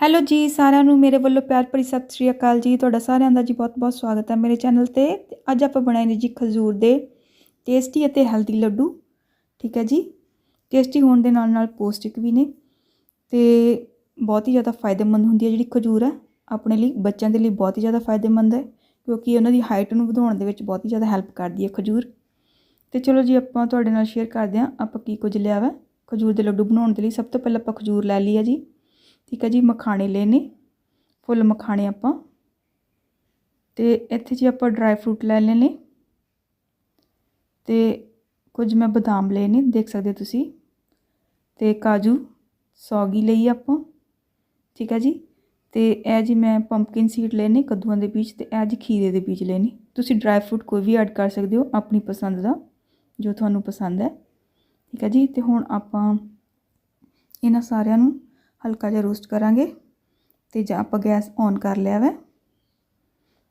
Hello ਜੀ, ਸਾਰਿਆਂ ਨੂੰ ਮੇਰੇ ਵੱਲੋਂ ਪਿਆਰ ਭਰੀ ਸਤਿ ਸ਼੍ਰੀ ਅਕਾਲ ਜੀ। ਤੁਹਾਡਾ ਸਾਰਿਆਂ ਦਾ ਜੀ ਬਹੁਤ-ਬਹੁਤ ਸਵਾਗਤ ਹੈ ਮੇਰੇ ਚੈਨਲ ਤੇ। ਤੇ ਅੱਜ ਆਪਾਂ ਬਣਾਏ ਨੇ ਜੀ ਖਜੂਰ ਦੇ ਟੇਸਟੀ ਅਤੇ ਹੈਲਦੀ ਲੱਡੂ। ਠੀਕ ਹੈ ਜੀ? ਟੇਸਟੀ ਹੋਣ ਦੇ ਨਾਲ ਨਾਲ ਪੌਸ਼ਟਿਕ ਵੀ ਨੇ ਤੇ ਬਹੁਤ ਹੀ ਜ਼ਿਆਦਾ ਫਾਇਦੇਮੰਦ ਹੁੰਦੀ ਹੈ ਜਿਹੜੀ ਖਜੂਰ ਹੈ। ਆਪਣੇ ਲਈ, ਬੱਚਿਆਂ ਦੇ ਲਈ ਬਹੁਤ ਹੀ ਜ਼ਿਆਦਾ ਫਾਇਦੇਮੰਦ ਹੈ ਕਿਉਂਕਿ ਉਹਨਾਂ ਦੀ ਹਾਈਟ ਨੂੰ ਵਧਾਉਣ ਦੇ ਵਿੱਚ ਬਹੁਤ ਹੀ ਜ਼ਿਆਦਾ ਹੈਲਪ ਕਰਦੀ ਹੈ ਖਜੂਰ। ਤੇ ਚਲੋ ਜੀ, ਆਪਾਂ ਤੁਹਾਡੇ ਨਾਲ ਸ਼ੇਅਰ ਕਰਦੇ ਹਾਂ ਆਪਾਂ ਕੀ ਕੁਝ ਲਿਆ ਵਾ। ਖਜੂਰ ਦੇ ਲੱਡੂ ਬਣਾਉਣ ਦੇ ਲਈ ਸਭ ਤੋਂ ਪਹਿਲਾਂ ਆਪਾਂ ਖਜੂਰ ਲੈ ਲਈ ਹੈ ਜੀ। ਠੀਕ ਹੈ ਜੀ, ਮਖਾਣੇ ਲਏ ਨੇ। ਫੁੱਲ ਮਖਾਣੇ ਆਪਾਂ। ਤੇ ਇੱਥੇ ਜੀ ਆਪਾਂ ਡਰਾਈ ਫਰੂਟ ਲੈ ਲਏ ਨੇ। ਤੇ ਕੁਝ ਮੈਂ ਬਦਾਮ ਲਏ ਨੇ, ਦੇਖ ਸਕਦੇ ਹੋ ਤੁਸੀਂ। ਤੇ ਕਾਜੂ, ਸੌਗੀ ਲਈ ਆਪਾਂ। ਠੀਕ ਹੈ ਜੀ। ਤੇ ਇਹ ਜੀ ਮੈਂ ਪੰਪਕਿਨ ਸੀਡ ਲਏ ਕੱਦੂਆਂ ਦੇ ਬੀਜ ਤੇ ਇਹ ਜੀ ਖੀਰੇ ਦੇ ਬੀਜ ਲਏ ਤੁਸੀਂ ਡਰਾਈ ਫਰੂਟ ਕੋਈ ਵੀ ਐਡ ਕਰ ਸਕਦੇ ਹੋ ਆਪਣੀ ਪਸੰਦ ਦਾ, ਜੋ ਤੁਹਾਨੂੰ ਪਸੰਦ ਹੈ। ਠੀਕ ਹੈ ਜੀ। ਤੇ ਹੁਣ ਆਪਾਂ ਇਹਨਾਂ ਸਾਰਿਆਂ ਨੂੰ ਹਲਕਾ ਜਿਹਾ ਰੋਸਟ ਕਰਾਂਗੇ ਤੇ ਜਾਂ ਆਪਾਂ ਗੈਸ ਔਨ ਕਰ ਲਿਆ ਵੈ।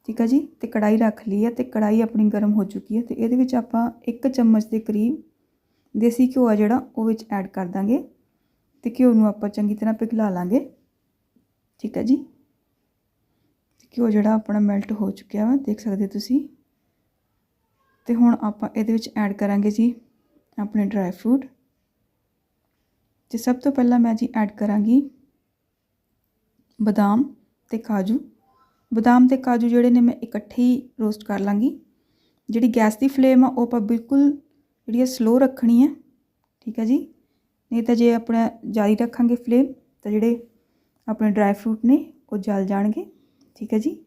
ਠੀਕ ਹੈ ਜੀ? ਤੇ ਕੜਾਈ ਰੱਖ ਲਈ ਹੈ ਤੇ ਕੜਾਈ ਆਪਣੀ ਗਰਮ ਹੋ ਚੁੱਕੀ ਹੈ ਤੇ ਇਹਦੇ ਵਿੱਚ ਆਪਾਂ 1 ਚਮਚ ਦੇ ਕਰੀਬ ਦੇਸੀ ਘਿਓ ਆ ਜਿਹੜਾ, ਉਹ ਵਿੱਚ ਐਡ ਕਰ ਦਾਂਗੇ ਤੇ ਘਿਓ ਨੂੰ ਆਪਾਂ ਚੰਗੀ ਤਰ੍ਹਾਂ ਪਿਘਲਾ ਲਾਂਗੇ। ਠੀਕ ਹੈ ਜੀ? ਤੇ ਘਿਓ ਜਿਹੜਾ ਆਪਣਾ ਮੈਲਟ ਹੋ ਚੁੱਕਿਆ ਵਾ, ਦੇਖ ਸਕਦੇ ਤੁਸੀਂ। ਤੇ ਹੁਣ ਆਪਾਂ ਇਹਦੇ ਵਿੱਚ ਐਡ ਕਰਾਂਗੇ ਜੀ ਆਪਣੇ ਡਰਾਈ ਫਰੂਟ ਤੇ ਸਭ ਤੋਂ ਪਹਿਲਾਂ ਮੈਂ ਜੀ ਐਡ ਕਰਾਂਗੀ ਬਦਾਮ ਤੇ ਕਾਜੂ। ਬਦਾਮ ਤੇ ਕਾਜੂ ਜਿਹੜੇ ਨੇ ਮੈਂ ਇਕੱਠੇ ਹੀ ਰੋਸਟ ਕਰ ਲਾਂਗੀ। ਜਿਹੜੀ ਗੈਸ ਦੀ ਫਲੇਮ ਆ, ਉਹ ਆਪਾਂ ਬਿਲਕੁਲ ਜਿਹੜੀ ਹੈ ਸਲੋ ਰੱਖਣੀ ਹੈ ਠੀਕ ਹੈ ਜੀ? ਨਹੀਂ ਤਾਂ ਜੇ ਆਪਣਾ ਜਾਰੀ ਰੱਖਾਂਗੇ ਫਲੇਮ ਤਾਂ ਜਿਹੜੇ ਆਪਣੇ ਡਰਾਈ ਫਰੂਟ ਨੇ, ਉਹ ਜਲ ਜਾਣਗੇ। ਠੀਕ ਹੈ ਜੀ?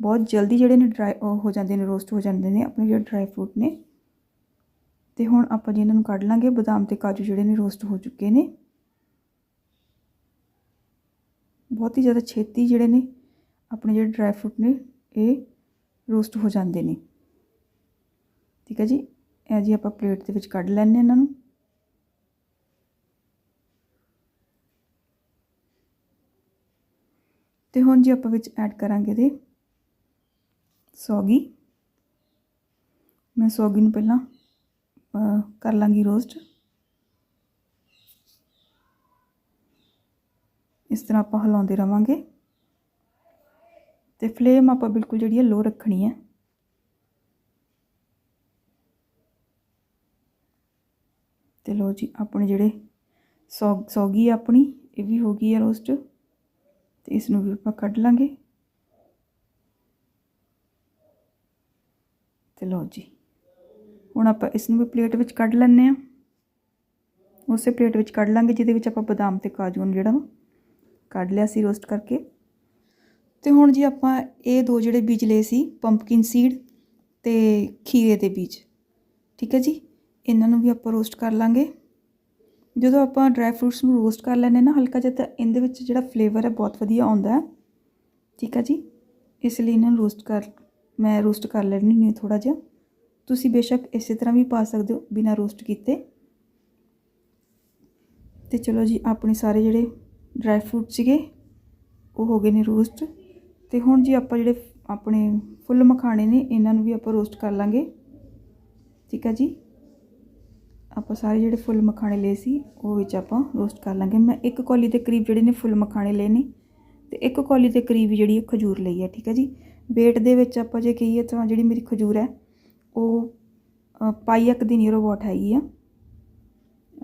ਬਹੁਤ ਜਲਦੀ ਜਿਹੜੇ ਨੇ ਡਰਾਈ ਹੋ ਜਾਂਦੇ ਨੇ ਰੋਸਟ ਹੋ ਜਾਂਦੇ ਨੇ, ਆਪਣੇ ਜਿਹੜੇ ਡਰਾਈ ਫਰੂਟ ਨੇ। ਤੇ ਹੁਣ ਆਪਾਂ ਜੀ ਇਹਨਾਂ ਨੂੰ ਕੱਢ ਲਾਂਗੇ। ਬਦਾਮ ਤੇ ਕਾਜੂ ਜਿਹੜੇ ਨੇ ਰੋਸਟ ਹੋ ਚੁੱਕੇ ਨੇ। ਬਹੁਤ ਹੀ ਜ਼ਿਆਦਾ ਛੇਤੀ ਜਿਹੜੇ ਨੇ ਆਪਣੇ ਜਿਹੜੇ ਡਰਾਈ ਫਰੂਟ ਨੇ, ਇਹ ਰੋਸਟ ਹੋ ਜਾਂਦੇ ਨੇ। ਠੀਕ ਹੈ ਜੀ? ਇਹ ਜੀ ਆਪਾਂ ਪਲੇਟ ਦੇ ਵਿੱਚ ਕੱਢ ਲੈਣੇ ਇਹਨਾਂ ਨੂੰ। ਤੇ ਹੁਣ ਜੀ ਆਪਾਂ ਵਿੱਚ ਐਡ ਕਰਾਂਗੇ ਦੇ ਸੌਗੀ। ਮੈਂ ਸੌਗੀ ਨੂੰ ਪਹਿਲਾਂ ਕਰ ਲਾਂਗੀ ਰੋਸਟ ਇਸ ਤਰ੍ਹਾਂ ਆਪਾਂ ਹਿਲਾਉਂਦੇ ਰਵਾਂਗੇ। ਤੇ ਫਲੇਮ ਆਪਾਂ ਬਿਲਕੁਲ ਜਿਹੜੀ ਹੈ ਲੋ ਰੱਖਣੀ ਹੈ। ਤੇ ਲੋ ਜੀ, ਆਪਣੇ ਜਿਹੜੇ ਸੌ, ਸੌਗੀ ਆਪਣੀ, ਇਹ ਵੀ ਹੋ ਗਈ ਹੈ ਰੋਸਟ ਤੇ ਇਸ ਨੂੰ ਵੀ ਆਪਾਂ ਕੱਢ ਲਾਂਗੇ। ਤੇ ਲੋ ਜੀ। ਹੁਣ ਆਪਾਂ ਇਸ ਨੂੰ ਵੀ ਪਲੇਟ ਵਿੱਚ ਕੱਢ ਲੈਂਦੇ ਆ ਉਸੇ ਪਲੇਟ ਵਿੱਚ ਕੱਢ ਲਾਂਗੇ, ਜਿਹਦੇ ਵਿੱਚ ਆਪਾਂ ਬਦਾਮ ਤੇ ਕਾਜੂ ਨੂੰ ਜਿਹੜਾ ਕੱਢ ਲਿਆ ਸੀ ਰੋਸਟ ਕਰਕੇ। ਤੇ ਹੁਣ ਜੀ ਆਪਾਂ ਇਹ ਦੋ ਜਿਹੜੇ ਬੀਜ ਲਏ ਸੀ ਪੰਪਕਿਨ ਸੀਡ ਤੇ ਖੀਰੇ ਦੇ ਬੀਜ। ਠੀਕ ਹੈ ਜੀ? ਇਹਨਾਂ ਨੂੰ ਵੀ ਆਪਾਂ ਰੋਸਟ ਕਰ ਲਾਂਗੇ। ਜਦੋਂ ਆਪਾਂ ਡਰਾਈ ਫਰੂਟਸ ਨੂੰ ਰੋਸਟ ਕਰ ਲੈਨੇ ਨਾ, ਹਲਕਾ ਜਿਹਾ, ਤਾਂ ਇਹਦੇ ਵਿੱਚ ਜਿਹੜਾ ਫਲੇਵਰ ਹੈ, ਬਹੁਤ ਵਧੀਆ ਆਉਂਦਾ ਹੈ। ਠੀਕ ਹੈ ਜੀ? ਇਸ ਲਈ ਇਹਨਾਂ ਨੂੰ ਰੋਸਟ ਕਰ, ਮੈਂ ਰੋਸਟ ਕਰ ਲੈਣੀ ਨਹੀਂ ਥੋੜਾ ਜਿਹਾ। ਤੁਸੀਂ ਬੇਸ਼ੱਕ ਇਸੇ ਤਰ੍ਹਾਂ ਵੀ ਪਾ ਸਕਦੇ ਹੋ ਬਿਨਾਂ ਰੋਸਟ ਕੀਤੇ। ਤੇ ਚਲੋ ਜੀ, ਆਪਣੇ ਸਾਰੇ ਜਿਹੜੇ ਡਰਾਈ ਫਰੂਟ ਸੀਗੇ, ਉਹ ਹੋ ਗਏ ਨੇ ਰੋਸਟ। ਤੇ ਹੁਣ ਜੀ ਆਪਾਂ ਜਿਹੜੇ ਆਪਣੇ ਫੁੱਲ ਮਖਾਣੇ ਨੇ, ਇਹਨਾਂ ਨੂੰ ਵੀ ਆਪਾਂ ਰੋਸਟ ਕਰ ਲਾਂਗੇ। ਠੀਕ ਹੈ ਜੀ? ਆਪਾਂ ਸਾਰੇ ਜਿਹੜੇ ਫੁੱਲ ਮਖਾਣੇ ਲਏ ਸੀ, ਉਹ ਵਿੱਚ ਆਪਾਂ ਰੋਸਟ ਕਰ ਲਾਂਗੇ। ਮੈਂ ਇੱਕ ਕੌਲੀ ਦੇ ਕਰੀਬ ਜਿਹੜੇ ਨੇ ਫੁੱਲ ਮਖਾਣੇ ਲਏ ਨੇ, ਤੇ ਇੱਕ ਕੌਲੀ ਦੇ ਕਰੀਬ ਜਿਹੜੀ ਖਜੂਰ ਲਈ ਹੈ ਠੀਕ ਹੈ ਜੀ? weight ਦੇ ਵਿੱਚ ਆਪਾਂ ਜੇ ਕਹੀਏ ਤਾਂ ਜਿਹੜੀ ਮੇਰੀ ਖਜੂਰ ਹੈ ਉਹ ਪਾਈ ਦੀ ਨੀਰੋਬੋਟ ਹੈਗੀ ਆ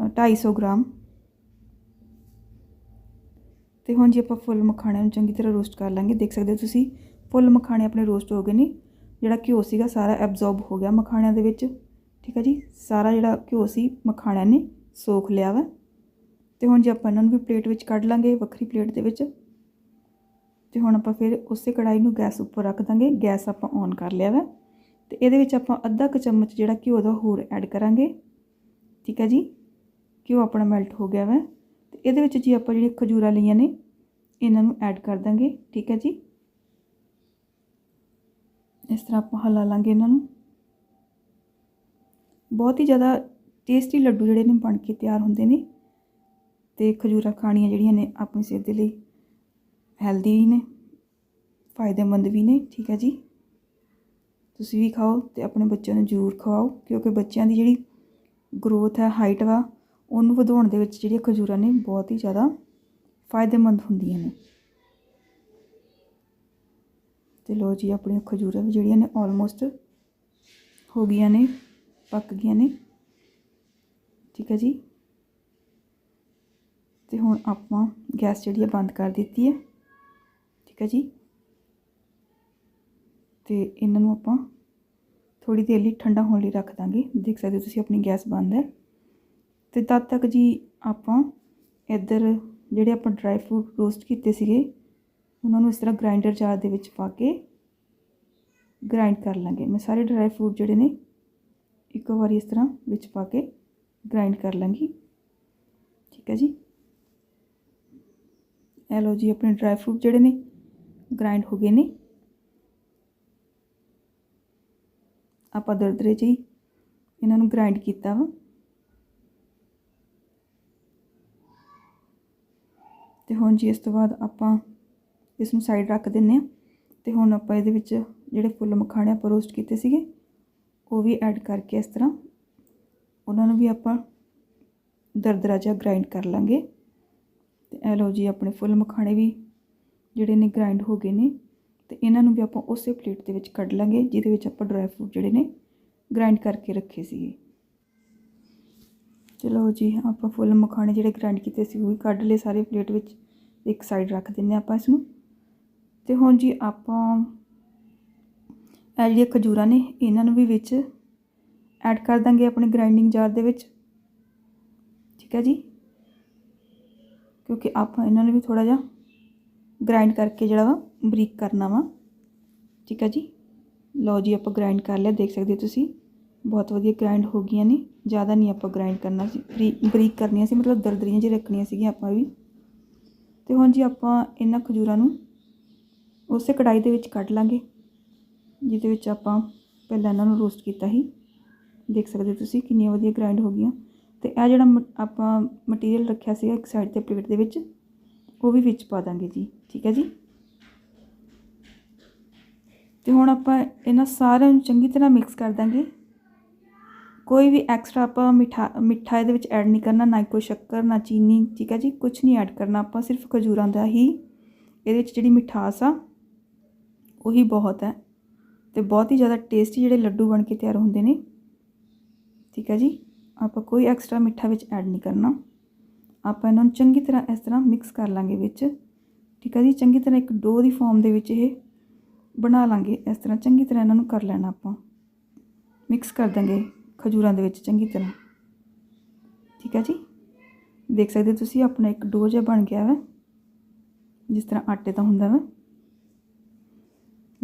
250 ਗ੍ਰਾਮ। ਤੇ ਹੁਣ ਜੀ ਆਪਾਂ ਫੁੱਲ ਮਖਾਣਿਆਂ ਨੂੰ ਚੰਗੀ ਤਰ੍ਹਾਂ ਰੋਸਟ ਕਰ ਲਾਂਗੇ। ਦੇਖ ਸਕਦੇ ਹੋ ਤੁਸੀਂ, ਫੁੱਲ ਮਖਾਣੇ ਆਪਣੇ ਰੋਸਟ ਹੋ ਗਏ ਨੇ। ਜਿਹੜਾ ਘਿਓ ਸੀਗਾ ਸਾਰਾ ਐਬਜ਼ੌਰਬ ਹੋ ਗਿਆ ਮਖਾਣਿਆਂ ਦੇ ਵਿੱਚ। ਠੀਕ ਹੈ ਜੀ? ਸਾਰਾ ਜਿਹੜਾ ਘਿਓ ਸੀ, ਮਖਾਣਿਆਂ ਨੇ ਸੋਖ ਲਿਆ ਵਾ। ਤੇ ਹੁਣ ਜੀ ਆਪਾਂ ਇਹਨਾਂ ਨੂੰ ਵੀ ਪਲੇਟ ਵਿੱਚ ਕੱਢ ਲਾਂਗੇ, ਵੱਖਰੀ ਪਲੇਟ ਦੇ ਵਿੱਚ। ਤੇ ਹੁਣ ਆਪਾਂ ਫਿਰ ਉਸੇ ਕੜਾਈ ਨੂੰ ਗੈਸ ਉੱਪਰ ਰੱਖ ਦਾਂਗੇ। ਗੈਸ ਆਪਾਂ ਔਨ ਕਰ ਲਿਆ ਵਾ। ਤੇ ਇਹਦੇ ਵਿੱਚ ਆਪਾਂ ਅੱਧਾ ਕੁ ਚਮਚ ਜਿਹੜਾ ਘਿਓ ਦਾ ਹੋਰ ਐਡ ਕਰਾਂਗੇ। ਠੀਕ ਹੈ ਜੀ? ਘਿਓ ਆਪਣਾ ਮੈਲਟ ਹੋ ਗਿਆ ਵਾ। ਤੇ ਇਹਦੇ ਵਿੱਚ ਜੀ ਆਪਾਂ ਜਿਹੜੀਆਂ ਖਜੂਰਾਂ ਲਈਆਂ ਨੇ, ਇਹਨਾਂ ਨੂੰ ਐਡ ਕਰ ਦਾਂਗੇ। ਠੀਕ ਹੈ ਜੀ? ਇਸ ਤਰ੍ਹਾਂ ਆਪਾਂ ਹਲਾ ਲਾਂਗੇ ਇਹਨਾਂ ਨੂੰ। ਬਹੁਤ ਹੀ ਜ਼ਿਆਦਾ ਟੇਸਟੀ ਲੱਡੂ ਜਿਹੜੇ ਨੇ ਬਣ ਕੇ ਤਿਆਰ ਹੁੰਦੇ ਨੇ। ਤੇ ਖਜੂਰਾਂ ਖਾਣੀਆਂ ਜਿਹੜੀਆਂ ਨੇ ਆਪਣੀ ਸਿਹਤ ਦੇ ਲਈ ਹੈਲਦੀ ਵੀ ਨੇ, ਫਾਇਦੇਮੰਦ ਵੀ ਨੇ। ਠੀਕ ਹੈ ਜੀ? ਤੁਸੀਂ ਵੀ ਖਾਓ ਤੇ ਆਪਣੇ ਬੱਚਿਆਂ ਨੂੰ ਜ਼ਰੂਰ ਖਵਾਓ, ਕਿਉਂਕਿ ਬੱਚਿਆਂ ਦੀ ਜਿਹੜੀ ਗਰੋਥ ਹੈ ਹਾਈਟ ਵਾ, ਉਹਨੂੰ ਵਧਾਉਣ ਦੇ ਵਿੱਚ ਜਿਹੜੀਆਂ ਖਜੂਰਾਂ ਨੇ ਬਹੁਤ ਹੀ ਜ਼ਿਆਦਾ ਫਾਇਦੇਮੰਦ ਹੁੰਦੀਆਂ ਨੇ। ਤੇ ਲੋ ਜੀ, ਆਪਣੀਆਂ ਖਜੂਰਾਂ ਵੀ ਜਿਹੜੀਆਂ ਨੇ ਆਲਮੋਸਟ ਹੋ ਗਈਆਂ ਨੇ, ਪੱਕ ਗਈਆਂ ਨੇ। ਠੀਕ ਹੈ ਜੀ? ਤੇ ਹੁਣ ਆਪਾਂ ਗੈਸ ਜਿਹੜੀ ਹੈ ਬੰਦ ਕਰ ਦਿੱਤੀ ਹੈ। ਠੀਕ ਹੈ ਜੀ? ਤੇ ਇਹਨਾਂ ਨੂੰ ਆਪਾਂ ਥੋੜੀ ਦੇਰ ਲਈ ਠੰਡਾ ਹੋਣ ਲਈ ਰੱਖ ਦਾਂਗੇ। ਦੇਖ ਸਕਦੇ ਹੋ ਤੁਸੀਂ ਆਪਣੀ ਗੈਸ ਬੰਦ ਹੈ। ਤੇ ਤਦ ਤੱਕ ਜੀ ਆਪਾਂ ਇੱਧਰ ਜਿਹੜੇ ਆਪਾਂ ਡਰਾਈ ਫਰੂਟ ਰੋਸਟ ਕੀਤੇ ਸੀਗੇ, ਉਹਨਾਂ ਨੂੰ ਇਸ ਤਰ੍ਹਾਂ ਗ੍ਰਾਈਂਡਰ ਜਾਰ ਦੇ ਵਿੱਚ ਪਾ ਕੇ ਗ੍ਰਾਈਂਡ ਕਰ ਲਾਂਗੇ। ਮੈਂ ਸਾਰੇ ਡਰਾਈ ਫਰੂਟ ਜਿਹੜੇ ਨੇ ਇੱਕੋ ਵਾਰੀ ਇਸ ਤਰ੍ਹਾਂ ਵਿੱਚ ਪਾ ਕੇ ਗ੍ਰਾਈਂਡ ਕਰ ਲਾਂਗੀ। ਠੀਕ ਹੈ ਜੀ। ਇਹ ਲਓ ਜੀ, ਆਪਣੇ ਡਰਾਈ ਫਰੂਟ ਜਿਹੜੇ ਨੇ ਗ੍ਰਾਈਂਡ ਹੋ ਗਏ ਨੇ। ਆਪਾਂ ਦਰਦਰੇ 'ਚ ਹੀ ਇਹਨਾਂ ਨੂੰ ਗ੍ਰਾਈਂਡ ਕੀਤਾ ਵਾ। ਤੇ ਹੁਣ ਜੀ ਇਸ ਤੋਂ ਬਾਅਦ ਆਪਾਂ ਇਸ ਨੂੰ ਸਾਈਡ ਰੱਖ ਦਿੰਨੇ ਆ ਤੇ ਹੁਣ ਆਪਾਂ ਇਹਦੇ ਵਿੱਚ ਜਿਹੜੇ ਫੁੱਲ ਮਖਾਣੇ ਆਪਾਂ ਰੋਸਟ ਕੀਤੇ ਸੀਗੇ, ਉਹ ਵੀ ਐਡ ਕਰਕੇ ਇਸ ਤਰ੍ਹਾਂ ਉਹਨਾਂ ਨੂੰ ਵੀ ਆਪਾਂ ਦਰਦਰਾ ਜਿਹਾ ਗ੍ਰਾਈਂਡ ਕਰ ਲਾਂਗੇ। ਤੇ ਇਹ ਲਓ ਜੀ ਆਪਣੇ ਫੁੱਲ ਮਖਾਣੇ ਵੀ ਜਿਹੜੇ ਨੇ ਗ੍ਰਾਈਂਡ ਹੋ ਗਏ ਨੇ। ਤੇ ਇਹਨਾਂ ਨੂੰ ਵੀ ਆਪਾਂ ਉਸੇ ਪਲੇਟ ਦੇ ਵਿੱਚ ਕੱਢ ਲਾਂਗੇ, ਜਿਹਦੇ ਵਿੱਚ ਆਪਾਂ ਡਰਾਈ ਫਰੂਟ ਜਿਹੜੇ ਨੇ ਗ੍ਰਾਈਂਡ ਕਰਕੇ ਰੱਖੇ ਸੀਗੇ। ਚਲੋ ਜੀ, ਆਪਾਂ ਫੁੱਲ ਮਖਾਣੇ ਜਿਹੜੇ ਗ੍ਰਾਈਂਡ ਕੀਤੇ ਸੀ, ਉਹ ਵੀ ਕੱਢ ਲਏ ਸਾਰੇ ਪਲੇਟ ਵਿੱਚ, ਇੱਕ ਸਾਈਡ ਰੱਖ ਦਿੰਨੇ ਆਪਾਂ ਇਸ ਨੂੰ। ਤੇ ਹੁਣ ਜੀ ਆਪਾਂ ਇਹ ਜਿਹੜੀਆਂ ਖਜੂਰਾਂ ਨੇ, ਇਹਨਾਂ ਨੂੰ ਵੀ ਵਿੱਚ ਐਡ ਕਰ ਦਾਂਗੇ ਆਪਣੇ ਗ੍ਰਾਈਂਡਿੰਗ ਜਾਰ ਦੇ ਵਿੱਚ। ਠੀਕ ਹੈ ਜੀ? ਕਿਉਂਕਿ ਆਪਾਂ ਇਹਨਾਂ ਨੂੰ ਵੀ ਥੋੜਾ ਜਿਹਾ ਗ੍ਰਾਈਂਡ ਕਰਕੇ ਜਿਹੜਾ ਵਾ, ਬਰੀਕ ਕਰਨਾ ਵਾ। ਠੀਕ ਹੈ ਜੀ? ਲਓ ਜੀ, ਆਪਾਂ ਗ੍ਰਾਈਂਡ ਕਰ ਲਿਆ, ਦੇਖ ਸਕਦੇ ਹੋ ਤੁਸੀਂ। ਬਹੁਤ ਵਧੀਆ ਗ੍ਰਾਈਂਡ ਹੋ ਗਈਆਂ ਨੇ। ਜ਼ਿਆਦਾ ਨਹੀਂ ਆਪਾਂ ਗ੍ਰਾਈਂਡ ਕਰਨਾ ਸੀ। ਬਰੀਕ ਕਰਨੀਆਂ ਸੀ, ਮਤਲਬ ਦਰਦਰੀਆਂ ਜਿਹੀ ਰੱਖਣੀਆਂ ਸੀਗੀਆਂ ਆਪਾਂ ਵੀ। ਤੇ ਹੁਣ ਜੀ ਆਪਾਂ ਇਹਨਾਂ ਖਜੂਰਾਂ ਨੂੰ ਉਸੇ ਕੜਾਈ ਦੇ ਵਿੱਚ ਕੱਢ ਲਾਂਗੇ, ਜਿਹਦੇ ਵਿੱਚ ਆਪਾਂ ਪਹਿਲਾਂ ਇਹਨਾਂ ਨੂੰ ਰੋਸਟ ਕੀਤਾ ਸੀ। ਦੇਖ ਸਕਦੇ ਹੋ ਤੁਸੀਂ ਕਿੰਨੀਆਂ ਵਧੀਆ ਗ੍ਰਾਈਂਡ ਹੋ ਗਈਆਂ। ਤੇ ਇਹ ਜਿਹੜਾ ਆਪਾਂ ਮਟੀਰੀਅਲ ਰੱਖਿਆ ਸੀਗਾ ਇੱਕ ਸਾਈਡ ਤੇ ਪਲੇਟ ਦੇ ਵਿੱਚ ਉਹ ਵੀ ਵਿੱਚ ਪਾ ਦਾਂਗੇ ਜੀ, ਠੀਕ ਹੈ ਜੀ। ਤੇ ਹੁਣ ਆਪਾਂ ਇਹਨਾਂ ਸਾਰਿਆਂ ਨੂੰ ਚੰਗੀ ਤਰ੍ਹਾਂ ਮਿਕਸ ਕਰ ਦਾਂਗੇ। ਕੋਈ ਵੀ ਐਕਸਟਰਾ ਆਪਾਂ ਮਿੱਠਾ ਮਿੱਠਾ ਇਹਦੇ ਵਿੱਚ ਐਡ ਨਹੀਂ ਕਰਨਾ, ਨਾ ਕੋਈ ਸ਼ੱਕਰ, ਨਾ ਚੀਨੀ, ਠੀਕ ਹੈ ਜੀ। ਕੁਝ ਨਹੀਂ ਐਡ ਕਰਨਾ ਆਪਾਂ, ਸਿਰਫ ਖਜੂਰਾਂ ਦਾ ਹੀ। ਇਹਦੇ ਵਿੱਚ ਜਿਹੜੀ ਮਿਠਾਸ ਆ, ਉਹੀ ਬਹੁਤ ਹੈ। ਤੇ ਬਹੁਤ ਹੀ ਜ਼ਿਆਦਾ ਟੇਸਟੀ ਜਿਹੜੇ ਲੱਡੂ ਬਣ ਕੇ ਤਿਆਰ ਹੁੰਦੇ ਨੇ, ਠੀਕ ਹੈ ਜੀ। ਆਪਾਂ ਕੋਈ ਐਕਸਟਰਾ ਮਿੱਠਾ ਵਿੱਚ ਐਡ ਨਹੀਂ ਕਰਨਾ। ਆਪਾਂ ਇਹਨਾਂ ਨੂੰ ਚੰਗੀ ਤਰ੍ਹਾਂ ਇਸ ਤਰ੍ਹਾਂ ਮਿਕਸ ਕਰ ਲਾਂਗੇ ਵਿੱਚ। ਠੀਕ ਹੈ ਜੀ? ਚੰਗੀ ਤਰ੍ਹਾਂ ਇੱਕ ਡੋ ਦੀ ਫਾਰਮ ਦੇ ਵਿੱਚ ਇਹ ਬਣਾ ਲਾਂਗੇ। ਇਸ ਤਰ੍ਹਾਂ ਚੰਗੀ ਤਰ੍ਹਾਂ ਇਹਨਾਂ ਨੂੰ ਕਰ ਲੈਣਾ ਆਪਾਂ। ਮਿਕਸ ਕਰ ਦਾਂਗੇ ਖਜੂਰਾਂ ਦੇ ਵਿੱਚ ਚੰਗੀ ਤਰ੍ਹਾਂ। ਠੀਕ ਹੈ ਜੀ? ਦੇਖ ਸਕਦੇ ਤੁਸੀਂ ਆਪਣਾ ਇੱਕ ਡੋ ਜਿਹਾ ਬਣ ਗਿਆ ਵਾ। ਜਿਸ ਤਰ੍ਹਾਂ ਆਟੇ ਦਾ ਹੁੰਦਾ ਵਾ।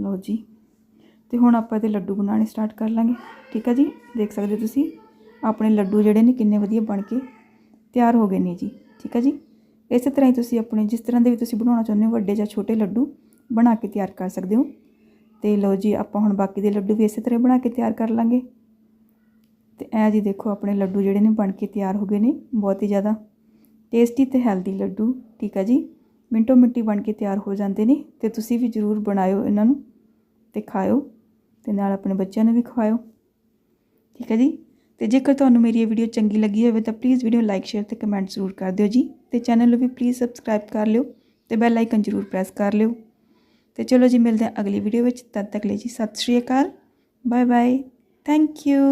ਲਓ ਜੀ। ਤੇ ਹੁਣ ਆਪਾਂ ਇਹਦੇ ਲੱਡੂ ਬਣਾਉਣੇ ਸਟਾਰਟ ਕਰ ਲਾਂਗੇ। ਠੀਕ ਹੈ ਜੀ? ਦੇਖ ਸਕਦੇ ਤੁਸੀਂ? ਆਪਣੇ ਲੱਡੂ ਜਿਹੜੇ ਨੇ ਕਿੰਨੇ ਵਧੀਆ ਬਣ ਕੇ ਤਿਆਰ ਹੋ ਗਏ ਨੇ ਜੀ, ਠੀਕ ਹੈ ਜੀ? ਇਸੇ ਤਰ੍ਹਾਂ ਹੀ ਤੁਸੀਂ ਆਪਣੇ ਜਿਸ ਤਰ੍ਹਾਂ ਦੇ ਵੀ ਤੁਸੀਂ ਬਣਾਉਣਾ ਚਾਹੁੰਦੇ ਹੋ, ਵੱਡੇ ਜਾਂ ਛੋਟੇ ਲੱਡੂ ਬਣਾ ਕੇ ਤਿਆਰ ਕਰ ਸਕਦੇ ਹੋ। ਤੇ ਲਓ ਜੀ, ਆਪਾਂ ਹੁਣ ਬਾਕੀ ਦੇ ਲੱਡੂ ਵੀ ਇਸੇ ਤਰ੍ਹਾਂ ਬਣਾ ਕੇ ਤਿਆਰ ਕਰ ਲਾਂਗੇ। ਤੇ ਇਹ ਜੀ ਦੇਖੋ, ਆਪਣੇ ਲੱਡੂ ਜਿਹੜੇ ਨੇ ਬਣ ਕੇ ਤਿਆਰ ਹੋ ਗਏ ਨੇ, ਬਹੁਤ ਹੀ ਜ਼ਿਆਦਾ ਟੇਸਟੀ ਤੇ ਹੈਲਦੀ ਲੱਡੂ, ਠੀਕ ਹੈ ਜੀ? ਮਿੰਟੋ ਮਿੰਟੀ ਬਣ ਕੇ ਤਿਆਰ ਹੋ ਜਾਂਦੇ ਨੇ ਤੇ ਤੁਸੀਂ ਵੀ ਜ਼ਰੂਰ ਬਣਾਇਓ ਇਹਨਾਂ ਨੂੰ ਤੇ ਖਾਇਓ ਤੇ ਨਾਲ ਆਪਣੇ ਬੱਚਿਆਂ ਨੂੰ ਵੀ ਖਵਾਇਓ, ਠੀਕ ਹੈ ਜੀ? ਤੇ ਜੇਕਰ ਤੁਹਾਨੂੰ ਮੇਰੀ ਇਹ ਵੀਡੀਓ ਚੰਗੀ ਲੱਗੀ ਹੋਵੇ ਤਾਂ ਪਲੀਜ਼ ਵੀਡੀਓ ਲਾਈਕ ਸ਼ੇਅਰ ਤੇ ਕਮੈਂਟ ਜ਼ਰੂਰ ਕਰ ਦਿਓ ਜੀ। ਤੇ ਚੈਨਲ ਨੂੰ ਵੀ ਪਲੀਜ਼ ਸਬਸਕ੍ਰਾਈਬ ਕਰ ਲਿਓ ਤੇ ਬੈਲ ਆਈਕਨ ਜ਼ਰੂਰ ਪ੍ਰੈਸ ਕਰ ਲਿਓ। ਤੇ ਚਲੋ ਜੀ, ਮਿਲਦੇ ਹਾਂ ਅਗਲੀ ਵੀਡੀਓ ਵਿੱਚ। ਤਦ ਤੱਕ ਲਈ ਜੀ, ਸਤਿ ਸ਼੍ਰੀ ਅਕਾਲ। Bye bye thank you